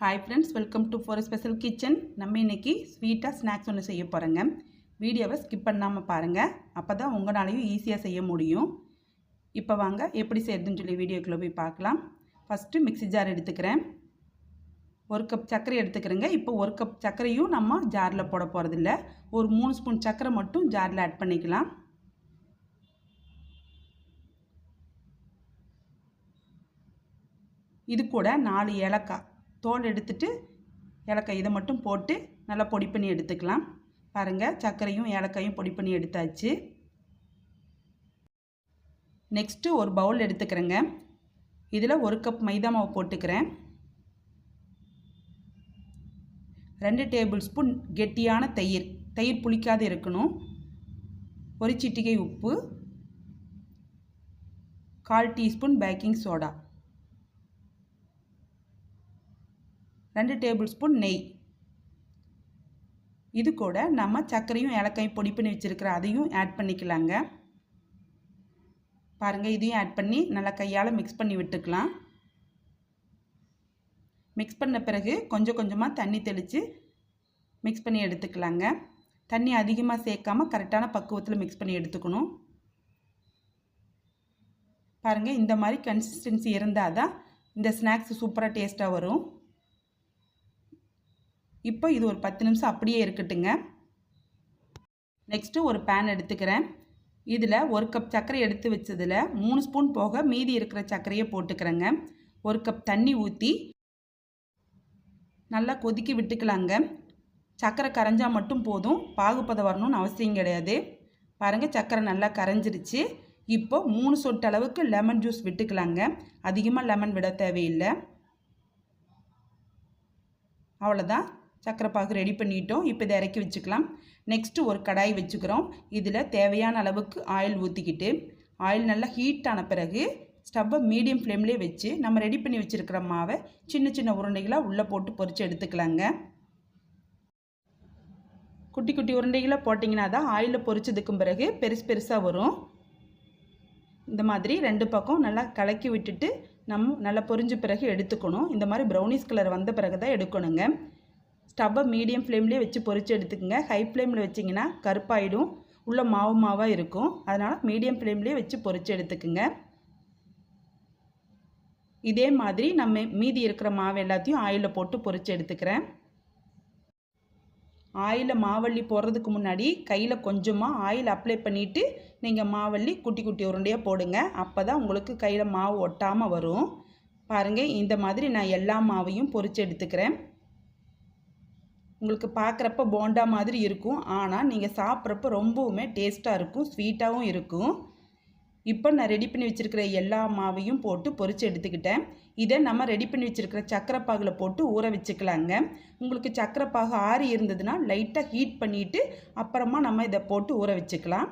Hi friends welcome to for special kitchen நம்ம இன்னைக்கு ஸ்வீட்டாக ஸ்நாக்ஸ் ஒன்று செய்ய போகிறோங்க வீடியோவை ஸ்கிப் பண்ணாமல் பாருங்கள் அப்போ தான் உங்களாலையும் ஈஸியாக செய்ய முடியும். இப்போ வாங்க எப்படி செய்யறதுன்னு சொல்லி வீடியோக்குள்ளே போய் பார்க்கலாம். ஃபஸ்ட்டு மிக்ஸி ஜார் எடுத்துக்கிறேன். ஒரு கப் சர்க்கரை எடுத்துக்கிறேங்க. இப்போ ஒரு கப் சர்க்கரையும் நம்ம ஜாரில் போட போகிறதில்ல ஒரு மூணு ஸ்பூன் சர்க்கரை மட்டும் ஜாரில் ஆட் பண்ணிக்கலாம். இது கூட நாலு ஏலக்காய். தோல் எடுத்துட்டு ஏலக்காய் இதை மட்டும் போட்டு நல்லா பொடி பண்ணி எடுத்துக்கலாம். பாருங்கள் சர்க்கரையும் ஏலக்காயும் பொடி பண்ணி எடுத்தாச்சு. நெக்ஸ்ட்டு ஒரு பவுல் எடுத்துக்கிறேங்க. இதில் ஒரு கப் மைதா மாவு போட்டுக்கிறேன். ரெண்டு டேபிள் ஸ்பூன் கெட்டியான தயிர். தயிர் புளிக்காது இருக்கணும். ஒரு சிட்டிகை உப்பு. கால் டீஸ்பூன் பேக்கிங் சோடா ரெண்டு டேபிள் ஸ்பூன் நெய். இது கூட நம்ம சர்க்கரையும் ஏலக்காயும் பொடி பண்ணி வச்சுருக்கிற அதையும் ஆட் பண்ணிக்கலாங்க. பாருங்கள் இதையும் ஆட் பண்ணி நல்லா கையால் மிக்ஸ் பண்ணி விட்டுக்கலாம். மிக்ஸ் பண்ண பிறகு கொஞ்சம் கொஞ்சமாக தண்ணி தெளித்து மிக்ஸ் பண்ணி எடுத்துக்கலாங்க. தண்ணி அதிகமாக சேர்க்காமல் கரெக்டான பக்குவத்தில் மிக்ஸ் பண்ணி எடுத்துக்கணும். பாருங்கள் இந்த மாதிரி கன்சிஸ்டன்சி இருந்தால் தான் இந்த ஸ்நாக்ஸ் சூப்பராக டேஸ்ட்டாக வரும். இப்போ இது ஒரு பத்து நிமிஷம் அப்படியே இருக்கட்டுங்க. நெக்ஸ்ட்டு ஒரு பேன் எடுத்துக்கிறேன். இதில் ஒரு கப் சர்க்கரை எடுத்து வச்சதில் மூணு ஸ்பூன் போக மீதி இருக்கிற சர்க்கரையை போட்டுக்கிறேங்க. ஒரு கப் தண்ணி ஊற்றி நல்லா கொதிக்க விட்டுக்கலாங்க. சர்க்கரை கரைஞ்சால் மட்டும் போதும். பாகுப்பதம் வரணும்னு அவசியம் கிடையாது. பாருங்கள் சர்க்கரை நல்லா கரைஞ்சிருச்சு. இப்போ மூணு சொட்டு அளவுக்கு லெமன் ஜூஸ் விட்டுக்கலாங்க. அதிகமாக லெமன் விட தேவையில்லை. அவ்வளோதான். சக்கரை பாகு ரெடி பண்ணிட்டோம். இப்போ இதை இறக்கி வச்சுக்கலாம். நெக்ஸ்ட்டு ஒரு கடாய் வச்சுக்கிறோம். இதில் தேவையான அளவுக்கு ஆயில் ஊற்றிக்கிட்டு ஆயில் நல்லா ஹீட் ஆன பிறகு ஸ்டவ்வை மீடியம் ஃப்ளேம்லேயே வச்சு நம்ம ரெடி பண்ணி வச்சுருக்கிற மாவை சின்ன சின்ன உருண்டைகளாக உள்ளே போட்டு பொறிச்சு எடுத்துக்கலாங்க. குட்டி குட்டி உருண்டைகளாக போட்டிங்கன்னா தான் ஆயிலில் பொரிச்சதுக்கும் பிறகு பெருசு பெருசாக வரும். இந்த மாதிரி ரெண்டு பக்கம் நல்லா கலக்கி விட்டுட்டு நம்ம நல்லா பொரிஞ்ச பிறகு எடுத்துக்கணும். இந்த மாதிரி ப்ரௌனிஸ் கலர் வந்த பிறகு தான் எடுக்கணுங்க. ஸ்டவ்வை மீடியம் ஃப்ளேம்லேயே வச்சு பொறிச்சு எடுத்துக்கோங்க. ஹை ஃப்ளேமில் வச்சிங்கன்னா கருப்பாயிடும். உள்ள மாவு மாவாக இருக்கும். அதனால் மீடியம் ஃப்ளேம்லேயே வச்சு பொறிச்சு எடுத்துக்குங்க. இதே மாதிரி நம்ம மீதி இருக்கிற மாவு எல்லாத்தையும் ஆயிலில் போட்டு பொரித்து எடுத்துக்கிறேன். ஆயிலில் மாவள்ளி போடுறதுக்கு முன்னாடி கையில் கொஞ்சமாக ஆயில் அப்ளை பண்ணிவிட்டு நீங்கள் மாவள்ளி குட்டி குட்டி உருண்டையாக போடுங்க. அப்போ தான் உங்களுக்கு கையில் மாவு ஒட்டாமல் வரும். பாருங்கள் இந்த மாதிரி நான் எல்லா மாவையும் பொரித்து எடுத்துக்கிறேன். உங்களுக்கு பார்க்குறப்ப போண்டா மாதிரி இருக்கும். ஆனால் நீங்கள் சாப்பிட்றப்ப ரொம்பவுமே டேஸ்ட்டாக இருக்கும். ஸ்வீட்டாகவும் இருக்கும். இப்போ நான் ரெடி பண்ணி வச்சுருக்கிற எல்லா மாவையும் போட்டு பொரித்து எடுத்துக்கிட்டேன். இதை நம்ம ரெடி பண்ணி வச்சுருக்கிற சக்கரை பாகில் போட்டு ஊற வச்சுக்கலாங்க. உங்களுக்கு சக்கரை பாகு ஆறி இருந்ததுன்னா லைட்டாக ஹீட் பண்ணிவிட்டு அப்புறமா நம்ம இதை போட்டு ஊற வச்சுக்கலாம்.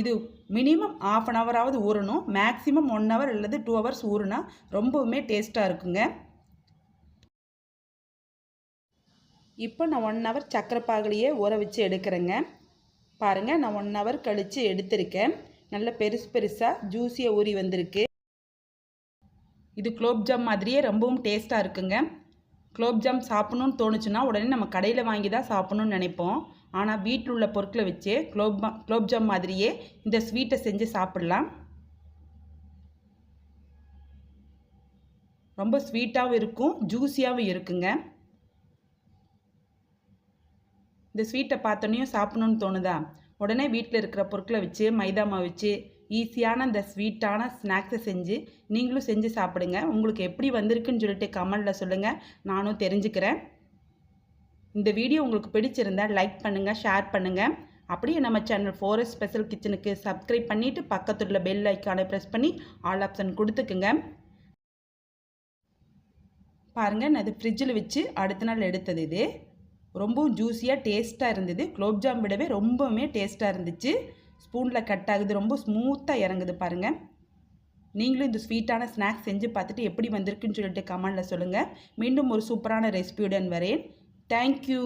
இது மினிமம் ஆஃப் அன் ஹவராவது ஊறணும். மேக்ஸிமம் ஒன் ஹவர் அல்லது டூ ஹவர்ஸ் ஊறுனா ரொம்பவுமே டேஸ்ட்டாக இருக்குங்க. இப்போ நான் ஒன் ஹவர் சக்கரை பாகுலையே ஊற வச்சு எடுக்கிறேங்க. பாருங்கள் நான் ஒன் ஹவர் கழித்து எடுத்திருக்கேன். நல்ல பெருசு பெருசாக ஜூஸியாக ஊறி வந்திருக்கு. இது குலோப்ஜாம் மாதிரியே ரொம்பவும் டேஸ்ட்டாக இருக்குங்க. குலோப்ஜாம் சாப்பிட்ணுன்னு தோணுச்சுன்னா உடனே நம்ம கடையில் வாங்கி தான் சாப்பிட்ணுன்னு நினைப்போம். ஆனால் வீட்டில் உள்ள பொருட்களை வச்சே குலோப்ஜா குலோப்ஜாம் மாதிரியே இந்த ஸ்வீட்டை செஞ்சு சாப்பிட்லாம். ரொம்ப ஸ்வீட்டாகவும் இருக்கும் ஜூஸியாகவும் இருக்குங்க. இந்த ஸ்வீட்டை பார்த்தோன்னையும் சாப்பிட்ணுன்னு தோணுதா? உடனே வீட்டில் இருக்கிற பொருட்களை வச்சு மைதா மாவு வச்சு ஈஸியான இந்த ஸ்வீட்டான ஸ்நாக்ஸை செஞ்சு நீங்களும் செஞ்சு சாப்பிடுங்க. உங்களுக்கு எப்படி வந்திருக்குன்னு சொல்லிட்டு கமெண்டில் சொல்லுங்கள் நானும் தெரிஞ்சுக்கிறேன். இந்த வீடியோ உங்களுக்கு பிடிச்சிருந்தால் லைக் பண்ணுங்கள் ஷேர் பண்ணுங்கள் அப்படியே நம்ம சேனல் ஃபோரஸ்ட் ஸ்பெஷல் கிச்சனுக்கு சப்ஸ்கிரைப் பண்ணிவிட்டு பக்கத்தில் உள்ள பெல் ஐக்கானை ப்ரெஸ் பண்ணி ஆல் ஆப்ஷன் கொடுத்துக்குங்க. பாருங்கள் நான் இது ஃப்ரிட்ஜில் வச்சு அடுத்த நாள் எடுத்தது இது. ரொம்பவும் ஜூஸியாக டேஸ்ட்டாக இருந்தது. குலோப்ஜாம் விடவே ரொம்பவுமே டேஸ்ட்டாக இருந்துச்சு. ஸ்பூனில் கட் ஆகுது. ரொம்ப ஸ்மூத்தாக இறங்குது பாருங்கள் நீங்களும் இந்த ஸ்வீட்டான ஸ்நாக்ஸ் செஞ்சு பார்த்துட்டு எப்படி வந்திருக்குன்னு சொல்லிட்டு கமெண்டில் சொல்லுங்கள் மீண்டும் ஒரு சூப்பரான ரெசிபியுடன் வரேன். தேங்க்யூ